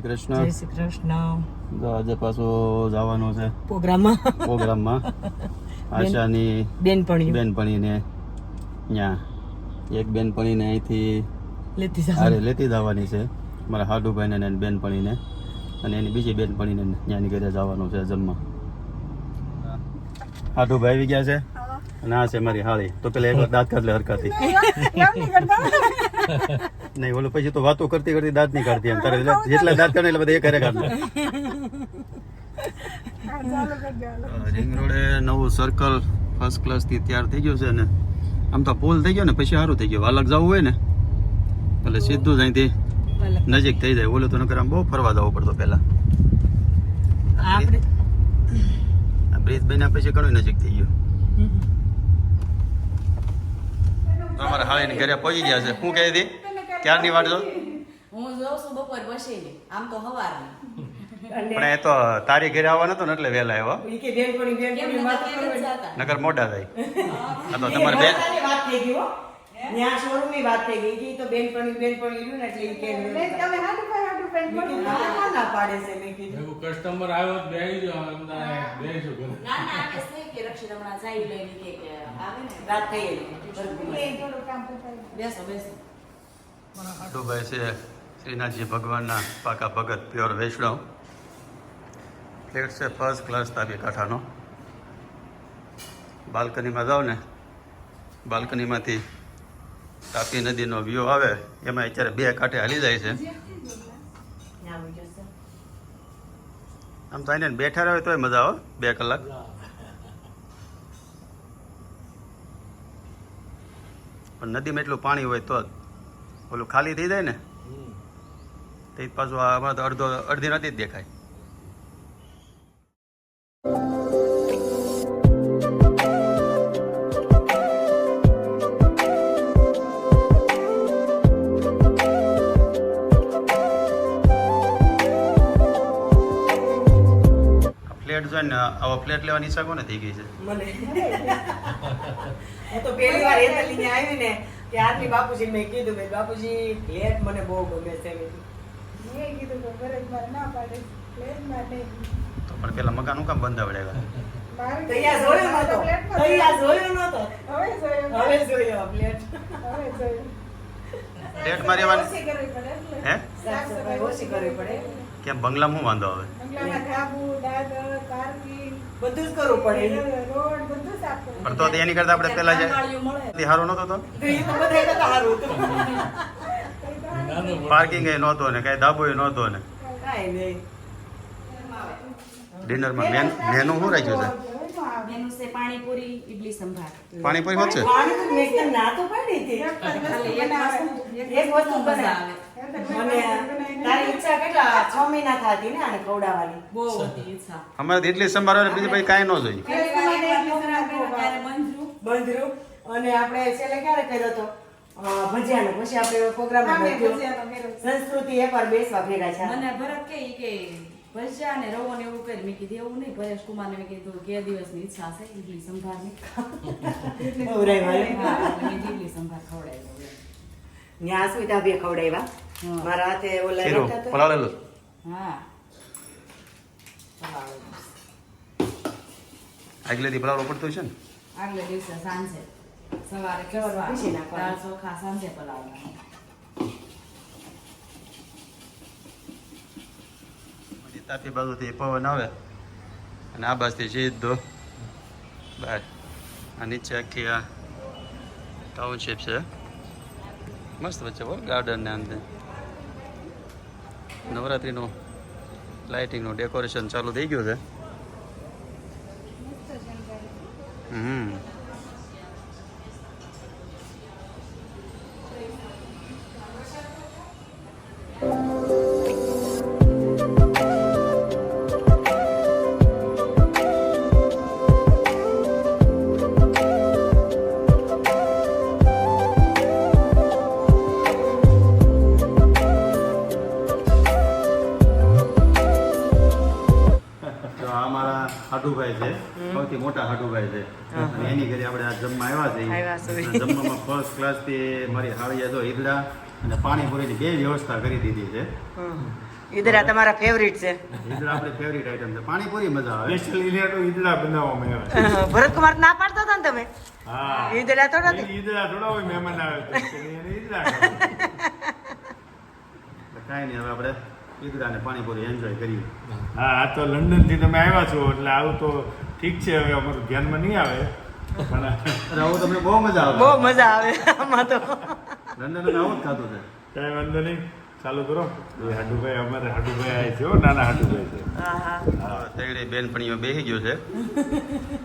કૃષ્ણ જય શ્રી કૃષ્ણ તો આજે પાછો જવાનો છે પ્રોગ્રામમાં. પ્રોગ્રામમાં. આશાની બેનપણી બેનપણીને ત્યાં એક બેનપણીને અહીંથી લેતી અરે લેતી જવાની છે. મારા હાડુભાઈને ને એની બેનપણીને. અને એની બીજી બેનપણીને ત્યાંની ઘરે જવાનું છે જમવા હાડુભાઈ આવી ગયા છે? ના છે મારી હાળી. તો પેલા એક વાર દાંત કાઢ લે હરકાથી નહીં ઓલું પછી તો વાતો કરતી કરતી દાંત નહીં કાઢતી એમ તારે એટલે જેટલા દાંત કરે એટલે બધા એક હારે કાઢ. રિંગ રોડે નવું સર્કલ ફર્સ્ટ ક્લાસથી તૈયાર થઈ ગયું છે ને આમ તો પોલ થઈ ગયો ને પછી સારું થઈ ગયું. વાલક જવું હોય ને એટલે સીધું જ અહીંથી નજીક થઈ જાય. ઓલું તો નકર આમ બહુ ફરવા જવું પડતો પહેલા. બ્રિજ બન્યા પછી ઘણું નજીક થઈ ગયું. અમારા હાળીને ઘરે પહોંચી ગયા છે. શું કહી હતી ક્યારની વાટ જો? હું જોઉં છું બપોર બસેલી આમ તો હવારની પણ એ તો તારી ઘરે આવવાનો હતો ને એટલે વહેલા આવ્યો. ઈ કે કેમ વાતો કેમ જ કરવા જાતા? નકર મોટા થાય. આ તો તમારે બેન વાત થઈ ગઈ હો. ત્યાં શોરૂમની વાત થઈ ગઈ. કે તો બેન પણ રહ્યું ને એટલે ઈ કે મેં કીધું, ના, ના પાડે છે મે કીધું એવું કસ્ટમર આવ્યો તો બેહી જાઓ અંદર બેહીશું ઘરે. ના ના આપણે છે કે રક્ષાબંધન જાય લઈને કે કે આવે ને રાત થઈ ગઈ. બેસો બેસો. હાડુભાઈ છે શ્રીનાથજી ભગવાનના પાકા ભગત, પ્યોર વૈષ્ણવ. ફ્લેટ છે ફર્સ્ટ ક્લાસ તાપી કાંઠાનો. બાલ્કનીમાં જાઓ ને, બાલ્કનીમાંથી તાપી નદીનો વ્યૂ આવે, એમાં અત્યારે બે કાંઠે હાલી જાય છે. આમ તો આને બેઠા રહે તોય મજા આવે, બે કલાક. નદીમાં એટલું પાણી હોય તો જ. ઓલું ખાલી થઈ જાય ને? તે પાછું હમણાં તો અડધો અડધી નથી જ દેખાય. ફ્લેટ જોઈને ને આવો ફ્લેટ લેવાની ઈચ્છા કોને થઈ ગઈ છે? મને. તો પહેલી વાર એ લઈને આવી ને ત્યારથી બાપુજી મેં કીધું મેં બાપુજી ફ્લેટ મને બહુ ગમે છે મેં કીધું. તો પણ પેલા મકાન હું કામ બંધાવડ્યા તૈયાર જોયો નતો. તૈયાર જોયો નતો. હવે જોયો. હવે જોયો રહેવાની હવે સાફ ઓછી કરવી પડે કેમ બંગલામાં હું વાંધો આવે? બધું જ કરવું પડે. પણ તો એની કરતા આપણે પેલા જાય હારો નતો તે? પાર્કિંગ એ નહોતો ને કઈ ધાબો એ નહોતો ને ડિનરમાં મેન મેનુ શું રાખ્યું છે? મેનુ છે પાણીપુરી ઇડલી સંભાર. પાણીપુરી હોત છે? પાણી મેં એકદમ ના તો પાડી હતી. એક વસ્તુ બનાવે. તારી ઈચ્છા કેટલા છ મહિના થતી ને આને ખવડાવવાની? બહુ. હતી ઈચ્છા. અમારે બીજું પછી કાંઈ ન બંધરું બંધરું અને આપણે છેલ્લે ક્યારે કર્યો તો? ભજિયાનો. પછી આપણે પ્રોગ્રામ સંસ્કૃતિ એકવાર બેસવા ભેગા છે મને ભરત કે કે ભજીયા ને રવો ને એવું કરી મેં કીધું એવું નહીં પરેશ કુમાર ને કીધું કે દિવસની ઈચ્છા છે ઇડલી સંભારની ઇડલી સંભાર ખવડાવ્યો ન્યા સુવિધા બે ખવડાવ્યા. મારા હાથે ઓલા. પલાળેલું? હા. આગલે દી પલાળો પડતું છે ને? આગલે દિવસે સાંજે. સવારે પીસી નાખવાના. દાળ ચોખા સાંજે પલાળવાના. તાપી બાજુથી પવન આવે. અને આ બાજુથી સીધો બહાર આ નીચે આખી આ ટાઉનશીપ છે. મસ્ત વચ્ચે બોલ ગાર્ડન ને અંદર નવરાત્રિનું લાઇટિંગનું ડેકોરેશન ચાલુ થઈ ગયું છે. હમ. અને એની ઘરે આપણે આ જમવા આવ્યા છીએ. જમવામાં ફર્સ્ટ ક્લાસથી મારી હાળીએ તો ઈદડા અને પાણીપુરીની બે વ્યવસ્થા કરી દીધી છે. ઈદડા તમારા ફેવરિટ છે. ઈદડા આપણી ફેવરિટ આઈટમ છે. પાણીપુરી મજા આવે. સ્પેશિયલ ઈલેટો ઈદડા બનાવવામાં આવે ભરતકુમાર ના પાડતા હતા ને તમે? હા. ઈદડા થોડા ઈદડા થોડા હોય મહેમાન આવે તો એને ઈદડા. કાંઈ નહીં હવે આપણે ઈદડા ને પાણીપુરી એન્જોય કરીએ. હા આ તો લંડનથી તમે આવ્યા છો એટલે આવું તો ઠીક છે હવે અમારું ધ્યાનમાં નહીં આવે. પણ આવું તમને બહુ મજા આવે. બહુ મજા આવે આમાં તો. લંડન આવું જ ખાતું છે. કઈ વાંધો નહીં. ચાલુ કરો. હાડુભાઈ અમારે હાડુભાઈ આવે છે નાના હાડુભાઈ છે. હા હા. હા બેનપણીઓ બેસી ગયો છે.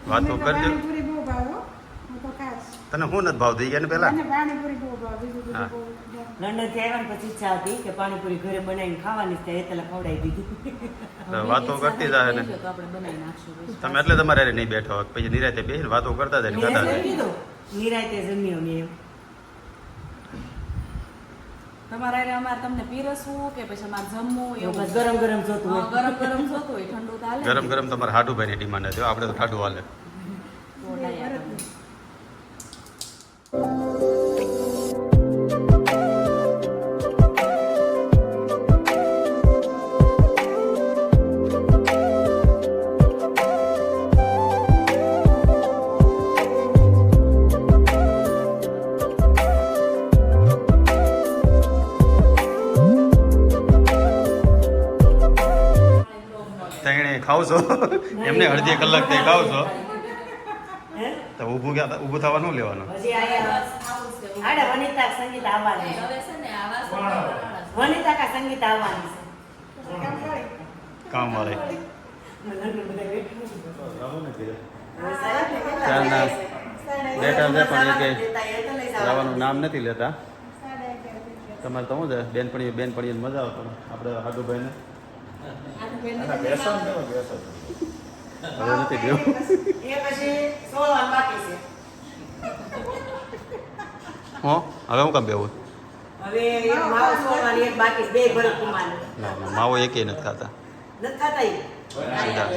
વાતો કરજો પાણીપુરી બહુ ભાવે હો. હું તો ખાસ તને શું નથી ભાવ થઈ ગયા મને પાણીપુરી બહુ ભાવે બીજું હા. બધું બહુ ભાવે. લંડનથી આવ્યા ને પછી ઈચ્છા હતી કે પાણીપુરી ઘરે બનાવીને ખાવાની છે એટલે ખવડાવી દીધી. વાતો કરતી જાય ને. તમે એટલે તમારે નહીં બેઠો પછી નિરાતે બેસીને વાતો કરતા જાય ને જમ્યો ને એમ. તમારે હારે અમારે તમને પીરસવું કે પછી અમારે જમવું એવું? ગરમ ગરમ જોતું હા, હોય. ગરમ ગરમ જોતું હોય ઠંડુ તો ગરમ ગરમ તમારે હાડુભાઈની ડિમાન્ડ હતી આપણે તો ઠાડું હાલે તો ડાયા તમે. તેણે ખાવ છો એમને અડધી કલાક તે ખાવ છો? તો ઊભું ક્યાં ઊભું થવા નું લેવાનું. હજી આયા. આડે વનિતા સંગીત આવવાની હવે છે ને આવા વનિતા કા સંગીત આવવાની છે. કામ વાળે. ચાલના બેઠા છે? પણ એ કે જવાનું. નામ નથી લેતા. તમારે તો શું છે? બેનપણી બેનપણી મજા આવતો આપણે હાડુભાઈને. હવે નથી દેવું. એ પછી સોળવાનું બાકી છે. હો હવે હું કામ બેવું હવે એક માવો સોળવાની એક બાકી બે ભરત કુમાર ના ના માવો એકે નથી ખાતા. નથી ખાતા ઈ? સીધા.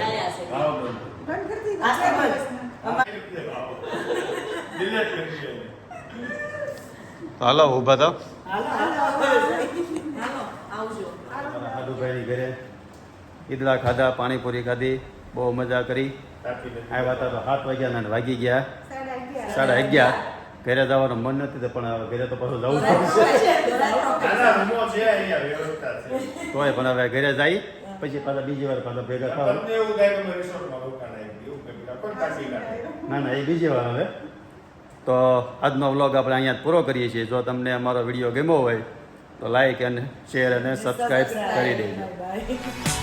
બંધ કરી દીધું. આ તો બંધ. હાલો ઊભા થાવ હાલો, હાલો. હાલો આવજો. હાડુભાઈની ઘરે ઈદડા ખાધા પાણીપુરી ખાધી. બહુ મજા કરી. આવ્યા હતા તો સાત વાગ્યા ને વાગી ગયા. સાડા અગિયાર. ઘરે જવાનું મન નથી પણ હવે ઘરે તો પાછું જવું પડશે. તોય પણ હવે ઘરે જાય પછી પાછા બીજી વાર પાછા ભેગા થાવ. થાય કે મેં રિસોર્ટમાં રોકાણ આવી ગયું કંઈક પણ કાઢી કાઢે ના ના એ બીજી વાર હવે. તો આજનો વ્લોગ આપણે અહીંયા જ પૂરો કરીએ છીએ. જો તમને અમારો વીડિયો ગમ્યો હોય તો લાઈક અને શેર અને સબસ્ક્રાઈબ કરી દેજો. બાય.